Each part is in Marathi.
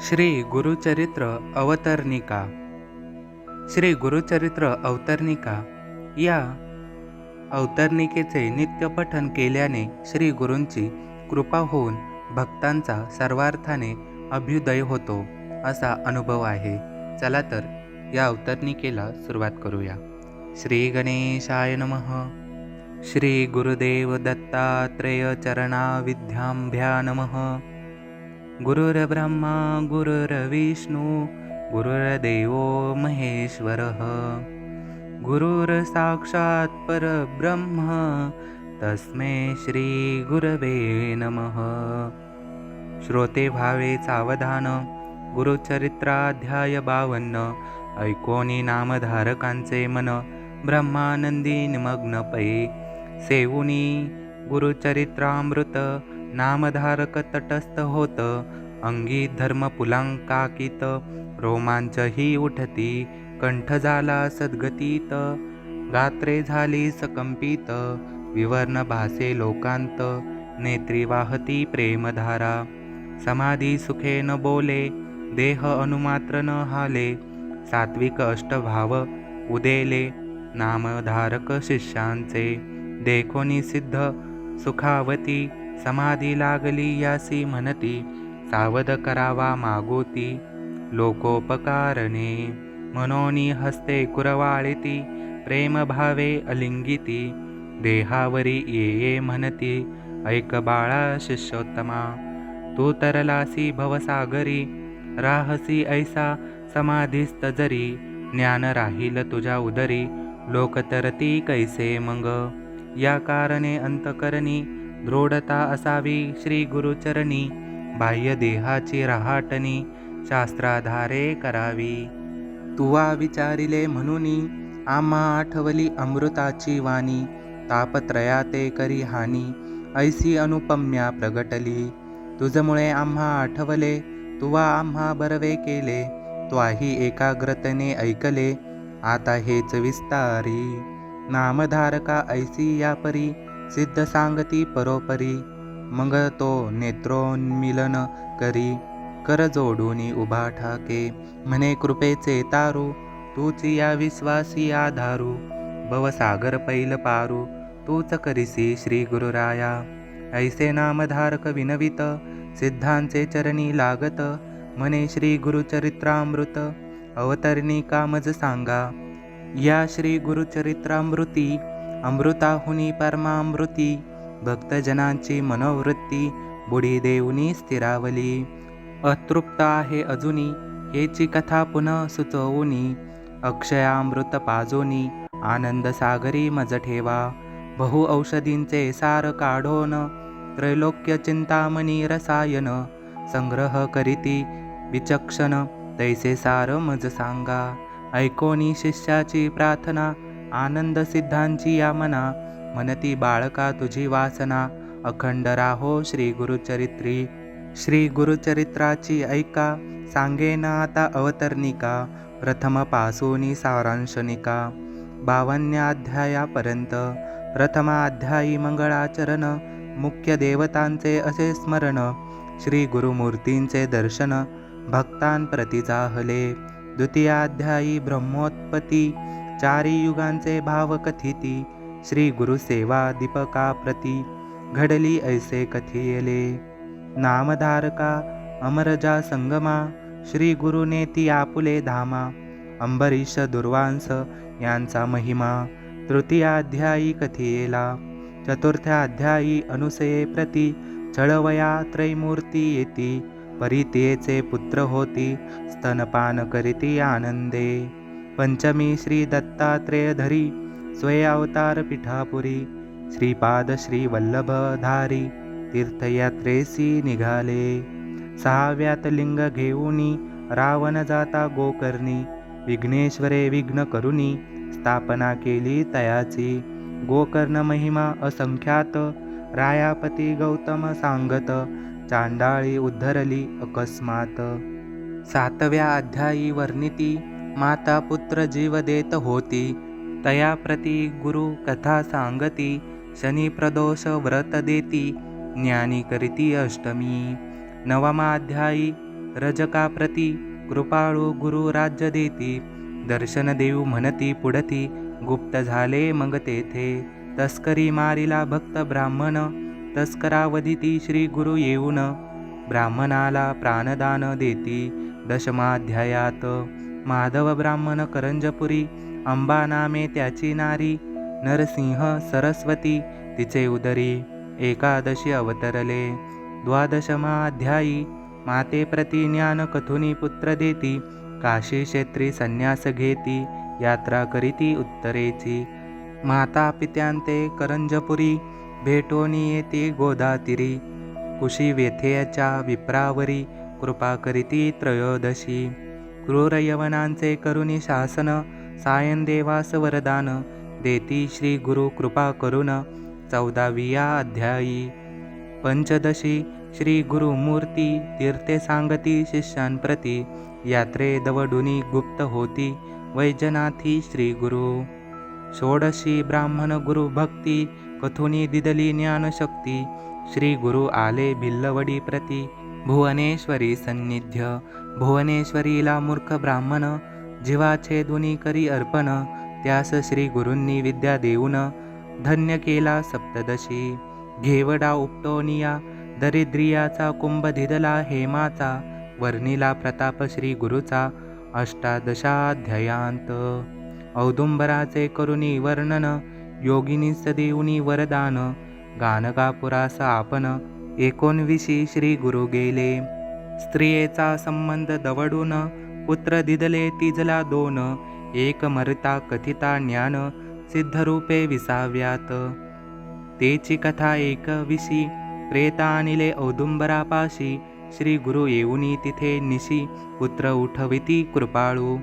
श्री गुरुचरित्र अवतरणिका. श्री गुरुचरित्र अवतरणिका. या अवतरणिकेचे नित्यपठन केल्याने श्री गुरूंची कृपा होऊन भक्तांचा सर्वार्थाने अभ्युदय होतो असा अनुभव आहे. चला तर या अवतरणिकेला सुरुवात करूया. श्री गणेशाय नमः. श्री गुरुदेव दत्तात्रेय चरणा विद्याभ्या नमः. गुरुर्ब्रह्मा गुरुर्विष्णू गुरुर्देवो महेश्वरः। गुरुर्साक्षात् परब्रह्म तस्मै श्री गुरवे नमः। श्रोते भावे सावधान गुरुचरित्राध्याय बावन्न ऐकोनी नामधारकांचे मन ब्रह्मानंदी निमग्न पै। सेवुनी गुरुचरित्रामृत नामधारक तटस्थ होत अंगी धर्म पुलांकाकित रोमांचही उठती कंठ झाला सद्गतीत गात्रे झाली सकंपित विवर्ण भासे लोकांत नेत्री वाहती प्रेमधारा समाधी सुखे न बोले देह अनुमात्र न हाले सात्विक अष्टभाव उदेले नामधारक शिष्यांचे देखोनी सिद्ध सुखावती समाधी लागली यासी म्हणती सावध करावा मागोती लोकोपकारणे. मनोनी हस्ते कुरवाळिती प्रेमभावे अलिंगिती देहावरी ये ये म्हणती ऐक बाळा शिष्योत्तमा. तू तरलासी भवसागरी राहसी ऐसा समाधीस्त जरी ज्ञान राहील तुझ्या उदरी लोक तरती कैसे मग? या कारणे अंतकरणी दृढता असावी श्री गुरुचरणी बाह्य देहाची रहाटणी शास्त्राधारे करावी. तुवा विचारिले म्हणूनी आम्हा आठवली अमृताची वाणी तापत्रया ते करी हानी ऐसी अनुपम्या प्रगटली. तुझमुळे आम्हा आठवले तुवा आम्हा बरवे केले त्वाही एकाग्रतेने ऐकले आता हेच विस्तारी. नामधारका ऐसी या परी सिद्ध सांगती परोपरी मग तो नेत्रोन्मिलन करी कर जोडून उभा ठाके म्हणे कृपेचे तारू तूच या विश्वासी आधारू भवसागर पैल पारू तूच करिसी श्री गुरुराया ऐसे नामधारक विनवित सिद्धांचे चरणी लागत म्हणे श्री गुरुचरित्रामृत अवतरणी कामज सांगा या श्री गुरुचरित्रामृती अमृताहुनी परमामृती भक्तजनांची मनोवृत्ती बुडी देऊनी स्थिरावली. अतृप्त आहे अजुनी हेची कथा पुन्हा सुचवुनी. अक्षयामृत पाजोनी आनंद सागरी मज ठेवा. बहु औषधींचे सार काढोन त्रैलोक्य चिंतामणी रसायन. संग्रह करीती विचक्षण तैसे सार मज सांगा. ऐकोनी शिष्याची प्रार्थना आनंद सिद्धांची या मना मनती बाळका तुझी वासना अखंड राहो श्री गुरुचरित्री. श्री गुरुचरित्राची ऐका सांगेना आता अवतरणिका प्रथम पासूनी सारांशनिका बावन्याध्यायापर्यंत प्रथमाध्यायी मंगळाचरण मुख्य देवतांचे असे स्मरण श्री गुरुमूर्तींचे दर्शन भक्तांप्रती जाहले द्वितीयाध्यायी ब्रह्मोत्पत्ती चारी युगांचे भाव कथिती श्री गुरुसेवा दीपका प्रती घडली ऐसे कथियले. नामधारका अमरजा संगमा श्री गुरुनेती आपुले धामा अंबरीश दुर्वांस यांचा महिमा तृतीयाध्यायी कथियेला चतुर्थ्याध्यायी अनुसये प्रती चळवया त्रैमूर्ती येती परितेचे पुत्र होती स्तनपान करीती आनंदे. पंचमी श्री दत्तात्रेयधरी अवतार पिठापुरी श्रीपाद श्री वल्लभधारी तीर्थयात्रेसी निघाले. सहाव्यात लिंग घेऊनी रावण जाता गोकर्णी विघ्नेश्वरे विघ्न करुनी स्थापना केली तयाची. गोकर्ण महिमा असंख्यात रायापती गौतम सांगत चांडाळी उद्धरली अकस्मात. सातव्या अध्यायी वर्णिती माता पुत्र जीव देत होती. तया प्रती गुरु कथा सांगती शनी प्रदोष व्रत देती ज्ञानी करीती अष्टमी. नवमाध्यायी रजका प्रती कृपाळू गुरु राज्य देती दर्शन देऊ म्हणती पुढती गुप्त झाले मग तेथे. तस्करी मारिला भक्त ब्राह्मण तस्करावधिती श्री गुरु येऊन ब्राह्मणाला प्राणदान देती दशमाध्यायात माधव ब्राह्मण करंजपुरी अंबा नामे त्याची नारी नरसिंह सरस्वती तिचे उदरी एकादशी अवतरले. द्वादशमाध्यायी माते प्रती ज्ञान कथुनी पुत्र देती काशी क्षेत्री संन्यास घेती यात्रा करीती उत्तरेची. माता पित्यांते करंजपुरी भेटोनी येते गोदातिरी कुशी व्यथेच्या विप्रावरी कृपा करीती त्रयोदशी. क्रूर यवनांचे करुणी शासन सायन देवास वरदान देती श्री गुरु कृपा करुण चौदाविया अध्यायी. पंचदशी श्री गुरुमूर्ती तीर्थे सांगती शिष्यांप्रती यात्रे दवडुनी गुप्त होती वैजनाथी श्री गुरु. षोडशी ब्राह्मण गुरु भक्ती कथुनी दिदली ज्ञानशक्ती श्री गुरु आले भिल्लवडी प्रती भुवनेश्वरी सन्निध्य भुवनेश्वरीला मूर्ख ब्राह्मण जीवाचे दुनी करी अर्पण त्यास श्री गुरूंनी विद्या देऊन धन्य केला सप्तदशी. घेवडा उपटोनिया दरिद्रियाचा कुंभ धिदला हेमाचा वर्णिला प्रताप श्री गुरुचा अष्टादशाध्यायांत. औदुंबराचे करुणी वर्णन योगिनी सदेवनी वरदान गानगापुरास आपण एकोणविशी श्री गुरु गेले. स्त्रियेचा संबंध दवडून पुत्र दिदले तिजला दोन. एक मरता कथिता ज्ञान सिद्धरूपे विसाव्यात. तेची कथा एक विशी प्रेता आणिले औदुंबरापाशी श्री गुरु येऊनी तिथे निशी पुत्र उठविती कृपाळू.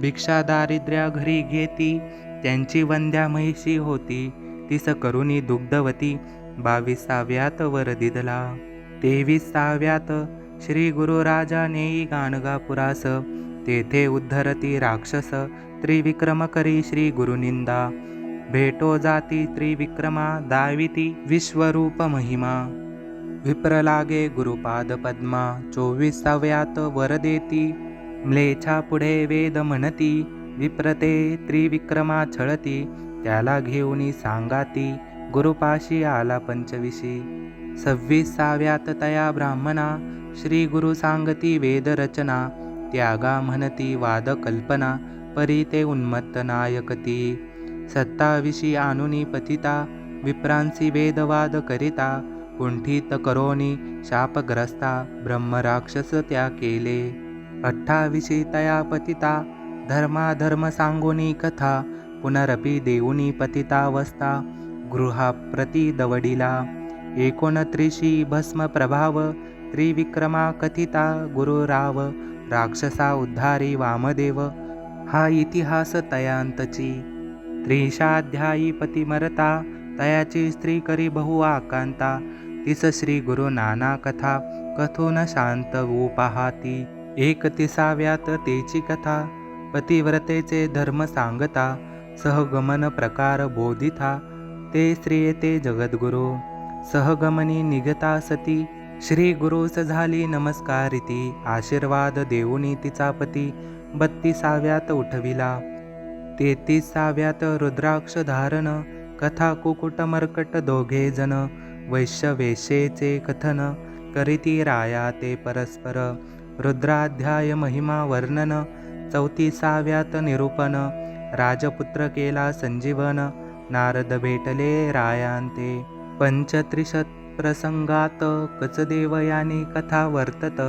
भिक्षा दारिद्र्या घरी घेती त्यांची वंद्या महिषी होती तिस करुणी दुग्धवती बावीसाव्यात वर दिदला. तेविसाव्यात श्री गुरु नेई गाणगापुरास तेथे उद्धरती राक्षस त्रिविक्रम करी श्री गुरुनिंदा भेटो जाती त्रिविक्रमा दाविती विश्वरूप महिमा. विप्रलागे गुरुपाद पद्मा चोवीसाव्यात वर देती. म्लेछा पुढे वेद म्हणती विप्रते त्रिविक्रमा छळती त्याला घेऊनी सांगाती गुरुपाशी आला पंचविशी. सव्वीसाव्यात तया ब्राह्मणा. श्री गुरु सांगती वेदरचना त्यागा म्हणती वाद कल्पना. परी ते उन्मत्त नायकती सत्ताविशी आणुनी पतिता. विप्रांसी वेदवाद करिता. कुंठित करोनी शापग्रस्ता. ब्रह्मराक्षस त्या केले. अठ्ठाविशी तया पतिता. धर्माधर्म सांगोनी कथा. पुनरपी देऊनी पतितावस्था. गृहाप्रती दवडिला एकोणत्रिशी भस्म प्रभाव त्रिविक्रमा कथिता गुरुराव राक्षसा उद्धारी वामदेव हा इतिहास तयांतची। त्रिशाध्यायी पतिमरता तयाची स्त्री करी बहु आकांता तिस श्री गुरु नाना कथा कथून शांत वो एक तिसाव्यात तेची कथा पतिव्रतेचे धर्म सांगता सहगमन प्रकार बोधिता। ते श्रीयते जगद्गुरु। सहगमनी निगता सती। श्री गुरुस झाली नमस्कारिती। आशीर्वाद देऊनी तिचा पती। बत्तीसाव्यात उठविला। तेहतीसाव्यात रुद्राक्ष धारण। कथा कुकुट मर्कट दोघे जण। वैश्यवेशेचे कथन। करीती राया ते परस्पर। रुद्राध्याय महिमा वर्णन। चौतीसाव्यात निरूपण। राजपुत्र केला संजीवन। नारद भेटले रायांते. पंचत्रिशत प्रसंगात कचदेवयानी कथा वर्तत.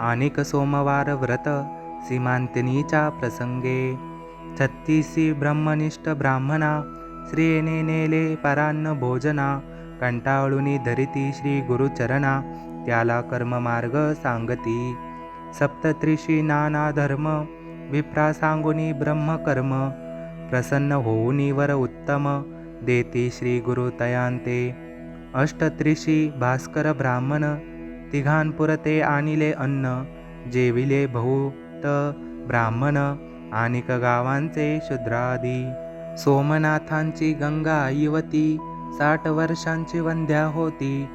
आणिक सोमवार व्रत सीमांतिनीच्या प्रसंगे. छत्तीसी ब्रह्मनिष्ठ ब्राह्मणा श्रीने नेले परान्न भोजना. कंटाळुनी धरिती श्री गुरुचरणा त्याला कर्ममार्ग सांगती. सप्तत्रिशी नाना धर्म विप्रा सांगुनी ब्रह्मकर्म. प्रसन्न होऊनिवर उत्तम देती श्री गुरु तयांते. अष्टत्रिशी भास्कर ब्राह्मण तिघांपुरते आणिले अन्न जेविले भूत ब्राह्मण आणिक गावांचे शूद्रादी. सोमनाथांची गंगा युवती साठ वर्षांची वंध्या होती.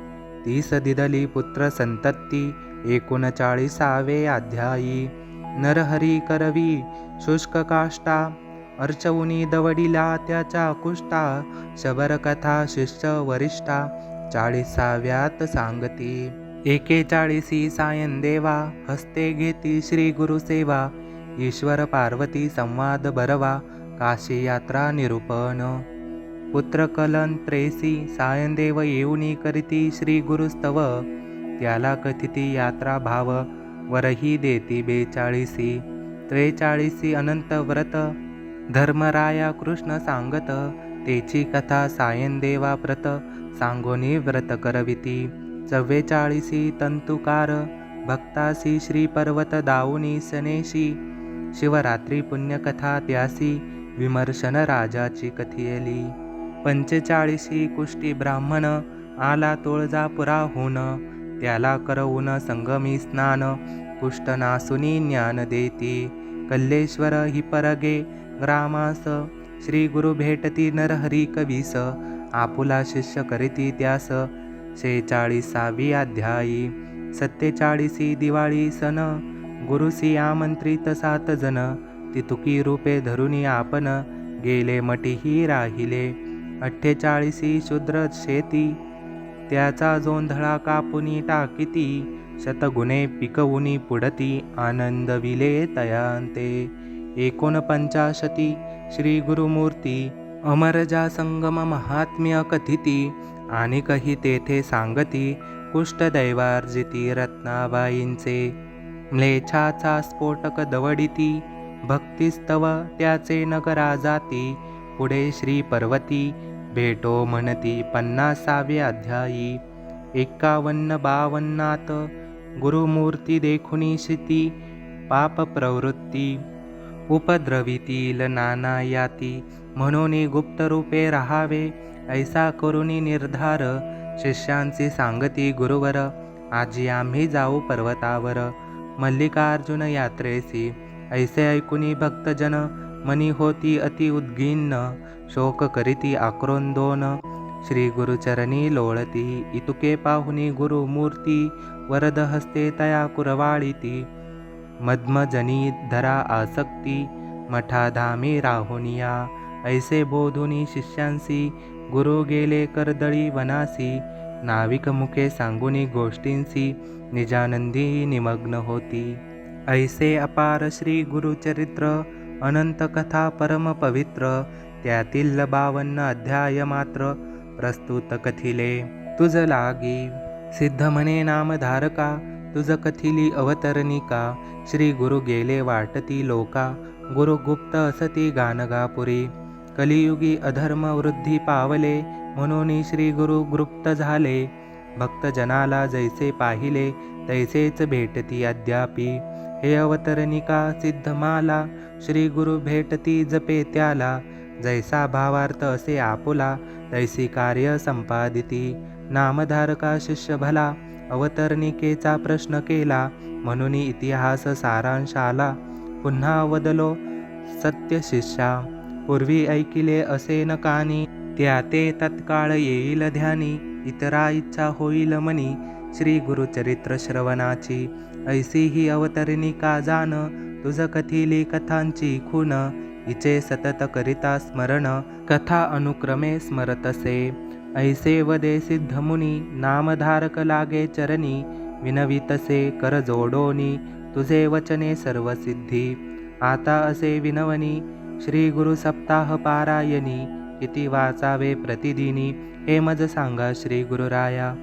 तीस दिदली पुत्र संतती एकोणचाळीसावे अध्यायी. नरहरी करवी शुष्क काष्टा अर्चवुनी दवडिला त्याच्या कुष्टा शबरकथा शिष्य वरिष्ठा चाळीसाव्यात सांगती. एकेचाळीसी सायन देवा हस्ते घेती श्री गुरुसेवा ईश्वर पार्वती संवाद बरवा काशी यात्रा निरूपण. पुत्र कलन त्रेसी सायनदेव येऊनी करीती श्री गुरुस्तव त्याला कथिती यात्रा भाव वरही देती बेचाळीसी. त्रेचाळीसी अनंत व्रत धर्मराया कृष्ण सांगत तेची कथा सायनदेवा व्रत सांगोनी व्रत करविती. चव्वेचाळीसी तंतुकार भक्तासी श्री पर्वत दाऊनी सनेशी. शिवरात्री पुण्यकथा त्यासी विमर्शन राजाची कथियली. पंचेचाळीसी कुष्टी ब्राह्मण आला तुळजापुराहून त्याला करवून संगमी स्नान कुष्ठनासुनी ज्ञान देती. कल्लेश्वर हि परगे ग्रामास श्री गुरु भेटती नरहरी कवीस आपुला शिष्य करीती त्यास शेचाळीसावी अध्यायी सत्तेचाळीसी दिवाळी सण गुरुसी आमंत्रित सात जण तितुकी रूपे धरुनी आपण गेले मटीही राहिले अठ्ठेचाळीसी शूद्र शेती त्याचा जोंधळा कापुनी टाकिती शतगुणे पिकवुनी पुढती आनंदविले तयांते. एकोणपंचाशती श्री गुरुमूर्ती अमरजा महात्म्य कथिती आणि कही तेथे सांगती कुष्ठदैवार्जिती रत्नाबाईंचे. म्लेच्छाचा स्फोटक दवडिती भक्तिस्तव त्याचे नगरा जाती पुढे श्री पर्वती भेटो म्हणती पन्नासावे अध्यायी. एकावन्न बावन्नात गुरुमूर्ती देखुनी शिती पाप प्रवृत्ती उपद्रवितील नाना याती म्हणून गुप्त रूपे राहावे ऐसा करुनी निर्धार शिष्यांची सांगती गुरुवर आजी आम्ही जाऊ पर्वतावर मल्लिकार्जुन यात्रेसी। ऐसे ऐकुनी भक्तजन मनी होती अति उद्गिन्न शोक करीती आक्रोंदोन। श्री गुरुचरणी लोळती इतुके पाहुनी गुरुमूर्ती वरद हस्ते तया कुरवाळीती। मद्मजनी धरा आसक्ती मठाधामी राहुनिया ऐसे बोधुनी शिष्यांसी गुरु गेले कर्दळी वनासी नाविक मुखे सांगुनी गोष्टींसी निजानंदी निमग्न होती. ऐसे अपार श्री गुरुचरित्र अनंत कथा परम पवित्र त्यातील बावन्न अध्याय मात्र प्रस्तुत कथिले. तुझ लागी सिद्ध नाम नामधारका तुझ कथिली अवतरणिका श्री गुरु गेले वाटती लोका. गुरु गुप्त असती गानगापुरी कलियुगी अधर्म वृद्धी पावले म्हणून श्री गुरु गुप्त झाले. भक्तजनाला जैसे पाहिले तैसेच भेटती अद्यापी. हे अवतरणिका सिद्धमाला? श्री गुरु भेटती जपे त्याला. जैसा भावार्थ असे आपुला तैसी कार्य संपादिती. नामधारका शिष्य भला अवतरणिकेचा प्रश्न केला. म्हणून इतिहास सारांश आला पुन्हा अवदलो सत्य शिष्या पूर्वी ऐकिले असे न कानी त्या ते तत्काळ येईल ध्यानी. इतरा इच्छा होईल मनी श्री गुरुचरित्र श्रवणाची. ऐसी ही अवतरणिका जाण तुझ कथिली कथांची खून. इचे सतत करिता स्मरण कथा अनुक्रमे स्मरतसे ऐसे वदे सिद्धमुनी नामधारक लागे चरणी विनवितसे कर जोडोनी तुझे वचने सर्व सिद्धी आता असे विनवनी श्री गुरु सप्ताह पारायणी किती वाचावे प्रतिदिनी। हे मज सांगा श्री गुरुराया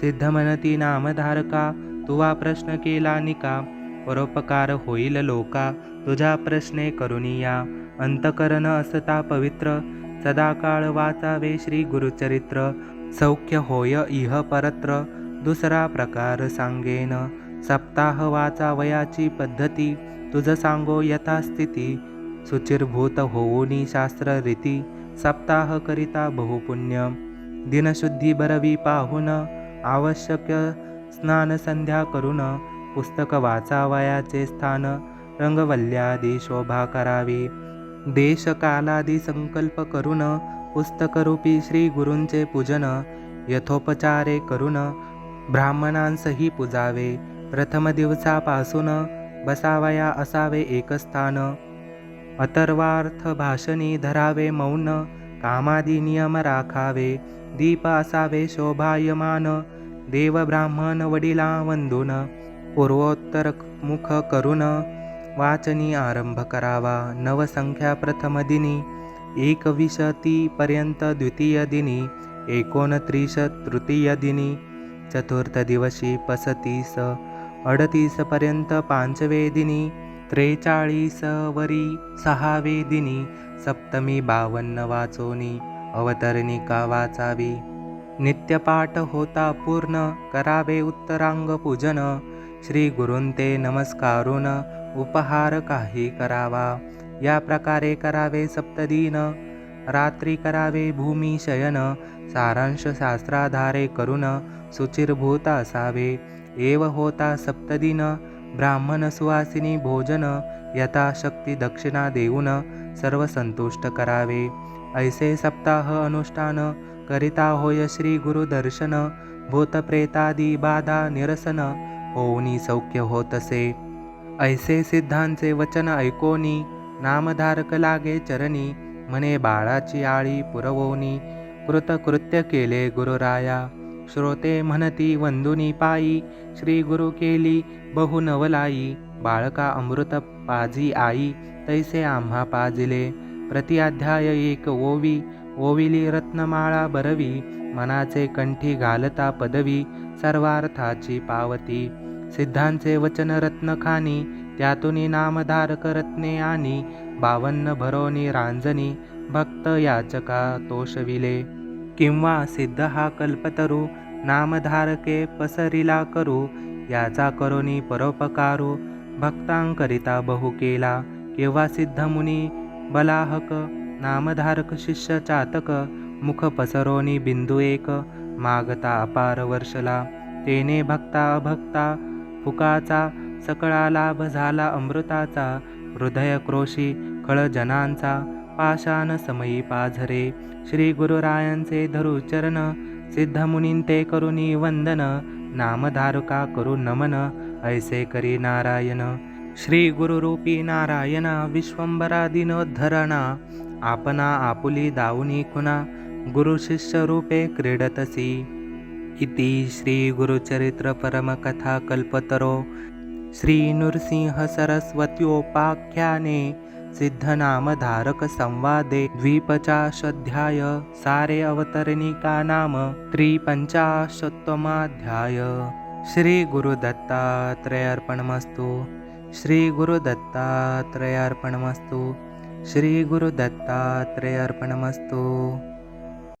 सिद्ध म्हणती नामधारका तुवा प्रश्न केला निका। परोपकार होईल लोका तुझ्या प्रश्ने करुनिया। अंतकरण असता पवित्र सदाकाळ वाचावे श्री गुरुचरित्र सौख्य होय इह परत्र दुसरा प्रकार सांगेन. सप्ताह वाचावयाची पद्धती तुझ सांगो यथास्थिती सुचिरभूत होऊनी शास्त्र रीती सप्ताह करिता बहुपुण्य दिनशुद्धी बरवी पाहून आवश्यक स्नान संध्या करून पुस्तक वाचावयाचे स्थान रंगवल्यादी शोभा करावी. देशकालादी संकल्प करून पुस्तकरूपी श्री गुरूंचे पूजन यथोपचारे करून ब्राह्मणांसही पुजावे प्रथम दिवसापासून बसावया असावे एक स्थान भाषणी धरावे मौन कामादी नियम राखावे दीप असावे शोभायमान देव ब्राह्मण वडिला वंदून पूर्वोत्तर मुख करून वाचनी आरंभ करावा. नवसंख्या प्रथमदिनी एकविंशतिपर्यंत द्वितीयदिनी द्वितीय तृतीयदिनी चतुर्थदिवशी पसतीस अडतीसपर्यंत पाचवेदिनी दिनी त्रेचाळीस वरी सहावे दिनी सप्तमी बावन्न वाचोनी अवतरणिका वाचावी? नित्यपाठ होता पूर्ण करावे उत्तरांग पूजन श्री गुरुंते नमस्कारून उपहार काही करावा. या प्रकारे करावे सप्तदिन. रात्री करावे भूमी शयन. सारांश शास्त्राधारे करून सुचिरभूत असावे. एव होता सप्तदिन. ब्राह्मण सुवासिनी भोजन. यथाशक्ती दक्षिणा देऊन सर्व संतुष्ट करावे. ऐसे सप्ताह अनुष्ठान. करिता होय श्री गुरुदर्शन भूतप्रेतादी बाधा निरसन. होऊनी सौख्य होतसे. ऐसे सिद्धांचे वचन ऐकोनी नामधारक लागे चरणी म्हणे बाळाची आळी पुरवोनी कृतकृत्य केले गुरुराया श्रोते म्हणती वंदुनी पायी श्री गुरु केली बहु नवलाई बाळका अमृत पाजी आई तैसे आम्हा पाजिले प्रतिअध्याय एक ओवी ओविली रत्नमाळा बरवी मनाचे कंठी घालता पदवी सर्वार्थाची पावती सिद्धांचे वचन रत्नखानी त्यातून नामधारक रत्ने आणि बावन्न भरोनी रांजनी भक्त याचका तोषविले. किंवा सिद्ध हा कल्पतरू नामधारके पसरिला करू याचा करोनी परोपकारू भक्तांकरिता बहु केला. किंवा सिद्धमुनी बलाहक नामधारक शिष्य चातक मुख पसरोनी बिंदू एक मागता अपार वर्षला. तेने भक्ता अभक्ता फुकाचा सकळा लाभ झाला अमृताचा हृदय क्रोशी खळजनांचा पाषाण समयी पाझरे श्री गुरुरायांचे धरू चरण सिद्धमुनीं ते करुनी वंदन नामधारुका करू नमन ऐसे करी नारायण श्री गुरुरूपी नारायणा विश्वंबरा दिनोद्धरणा आपणा आपुली दाऊनी खुना गुरुशिष्यरूपे क्रीडतसी। इति श्रीगुरुचरित्रपरमकथाकल्पतरो गुरुचरित्र सिद्धनामधारकसंवादे कल्पतरो द्विपचाशध्याय सारे अवतरणिका नाम त्रिपञ्चाशत्तमाध्याय। श्रीगुरुदत्तात्रयार्पणमस्तु। श्रीगुरुदत्तात्रयार्पणमस्तु। श्रीगुरुदत्तात्रयार्पणमस्तु। श्री